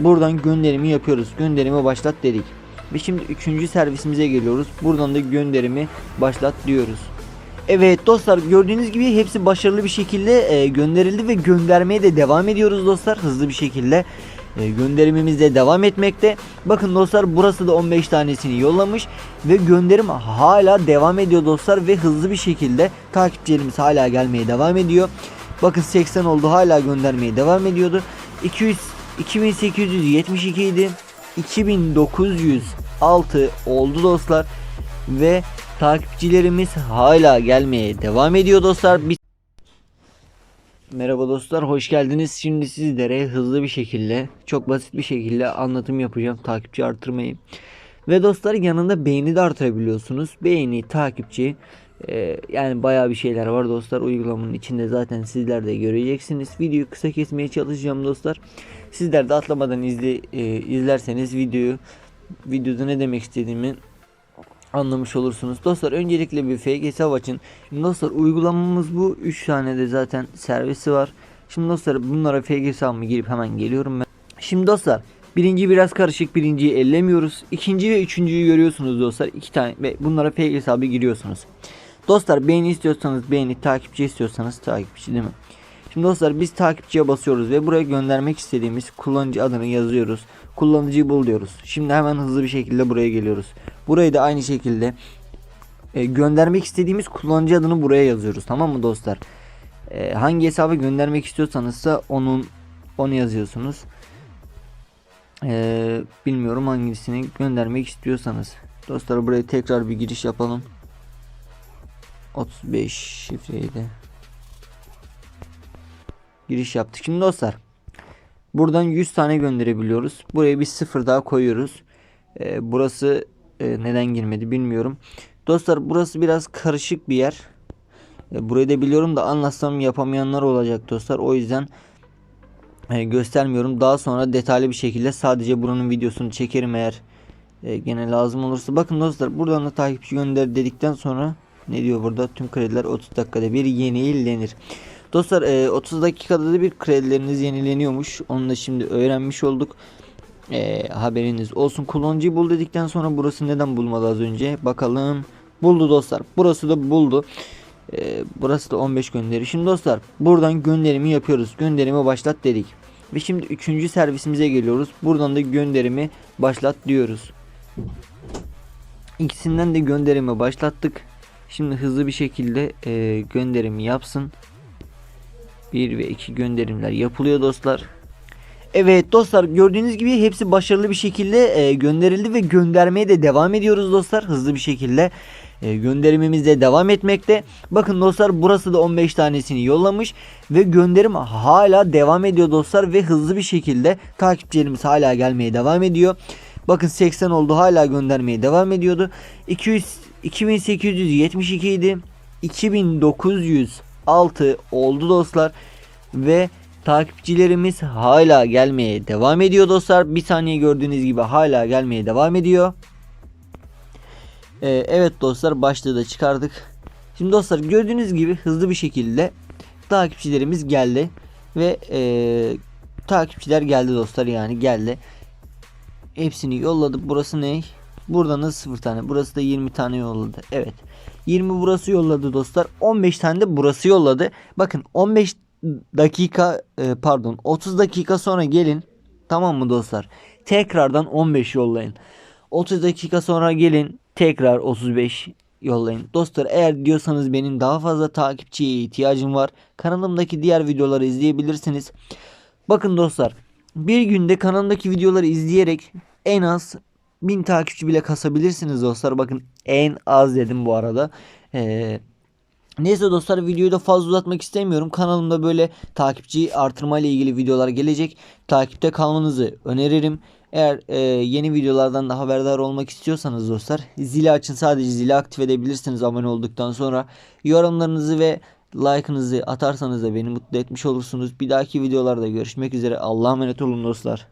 Buradan gönderimi yapıyoruz. Gönderimi başlat dedik. Ve şimdi üçüncü servisimize geliyoruz. Buradan da gönderimi başlat diyoruz. Evet dostlar gördüğünüz gibi hepsi başarılı bir şekilde e, gönderildi ve göndermeye de devam ediyoruz dostlar hızlı bir şekilde. E, gönderimimiz de devam etmekte. Bakın dostlar burası da 15 tanesini yollamış ve gönderim hala devam ediyor dostlar ve hızlı bir şekilde takipçilerimiz hala gelmeye devam ediyor. Bakın 80 oldu hala göndermeye devam ediyordu. 200 2872 idi. 2906 oldu dostlar ve takipçilerimiz hala gelmeye devam ediyor dostlar. Bir... Merhaba dostlar hoş geldiniz. Şimdi sizlere hızlı bir şekilde çok basit bir şekilde anlatım yapacağım takipçi artırmayı. Ve dostlar yanında beğeni de artırabiliyorsunuz. Beğeni, takipçi e, yani bayağı bir şeyler var dostlar. Uygulamanın içinde zaten sizler de göreceksiniz. Videoyu kısa kesmeye çalışacağım dostlar. Sizler de atlamadan izle, e, izlerseniz videoyu videoda ne demek istediğimi anlamış olursunuz. Dostlar öncelikle bir fake hesap açın. Şimdi dostlar uygulamamız bu. 3 tane de zaten servisi var. Şimdi dostlar bunlara fake hesabımı girip hemen geliyorum ben. Şimdi dostlar birinci biraz karışık. Birinciyi ellemiyoruz. İkinci ve üçüncüyü görüyorsunuz dostlar. iki tane ve bunlara fake hesabı giriyorsunuz. Dostlar beğeni istiyorsanız beğeni, takipçi istiyorsanız takipçi değil mi? Şimdi dostlar biz takipçiye basıyoruz ve buraya göndermek istediğimiz kullanıcı adını yazıyoruz. Kullanıcıyı bul diyoruz. Şimdi hemen hızlı bir şekilde buraya geliyoruz. Burayı da aynı şekilde e, göndermek istediğimiz kullanıcı adını buraya yazıyoruz. Tamam mı dostlar? E, hangi hesaba göndermek istiyorsanız da onun onu yazıyorsunuz. E, bilmiyorum hangisini göndermek istiyorsanız. Dostlar buraya tekrar bir giriş yapalım. 35 şifreydi. Giriş yaptık. Şimdi dostlar buradan 100 tane gönderebiliyoruz. Buraya bir sıfır daha koyuyoruz. Ee, burası e, neden girmedi bilmiyorum. Dostlar burası biraz karışık bir yer. E, burayı da biliyorum da anlatsam yapamayanlar olacak dostlar. O yüzden e, göstermiyorum. Daha sonra detaylı bir şekilde sadece buranın videosunu çekerim eğer e, gene lazım olursa. Bakın dostlar buradan da takipçi gönder dedikten sonra ne diyor burada? Tüm krediler 30 dakikada bir yenilenir. Dostlar e, 30 dakikada da bir kredileriniz yenileniyormuş. Onu da şimdi öğrenmiş olduk. E, haberiniz olsun. Kullanıcıyı bul dedikten sonra burası neden bulmadı az önce? Bakalım. Buldu dostlar. Burası da buldu. E, burası da 15 gönderi. Şimdi dostlar buradan gönderimi yapıyoruz. Gönderimi başlat dedik. Ve şimdi 3. servisimize geliyoruz. Buradan da gönderimi başlat diyoruz. İkisinden de gönderimi başlattık. Şimdi hızlı bir şekilde e, gönderimi yapsın. 1 ve 2 gönderimler yapılıyor dostlar. Evet dostlar gördüğünüz gibi hepsi başarılı bir şekilde e, gönderildi ve göndermeye de devam ediyoruz dostlar hızlı bir şekilde. E, gönderimimiz de devam etmekte. Bakın dostlar burası da 15 tanesini yollamış ve gönderim hala devam ediyor dostlar ve hızlı bir şekilde takipçilerimiz hala gelmeye devam ediyor. Bakın 80 oldu hala göndermeye devam ediyordu. 200 2872 idi. 2906 oldu dostlar ve takipçilerimiz hala gelmeye devam ediyor dostlar. Bir saniye gördüğünüz gibi hala gelmeye devam ediyor. Ee, evet dostlar başlığı da çıkardık. Şimdi dostlar gördüğünüz gibi hızlı bir şekilde takipçilerimiz geldi ve e, takipçiler geldi dostlar yani geldi. Hepsini yolladık. Burası ne? Buradan da 0 tane. Burası da 20 tane yolladı. Evet. 20 burası yolladı dostlar. 15 tane de burası yolladı. Bakın 15 dakika e, pardon 30 dakika sonra gelin. Tamam mı dostlar? Tekrardan 15 yollayın. 30 dakika sonra gelin. Tekrar 35 yollayın. Dostlar eğer diyorsanız benim daha fazla takipçiye ihtiyacım var. Kanalımdaki diğer videoları izleyebilirsiniz. Bakın dostlar bir günde kanalımdaki videoları izleyerek en az 1000 takipçi bile kasabilirsiniz dostlar. Bakın en az dedim bu arada. Ee, neyse dostlar videoyu da fazla uzatmak istemiyorum. Kanalımda böyle takipçi artırma ile ilgili videolar gelecek. Takipte kalmanızı öneririm. Eğer e, yeni videolardan da haberdar olmak istiyorsanız dostlar zili açın sadece zili aktif edebilirsiniz abone olduktan sonra. Yorumlarınızı ve like'ınızı atarsanız da beni mutlu etmiş olursunuz. Bir dahaki videolarda görüşmek üzere. Allah'a emanet olun dostlar.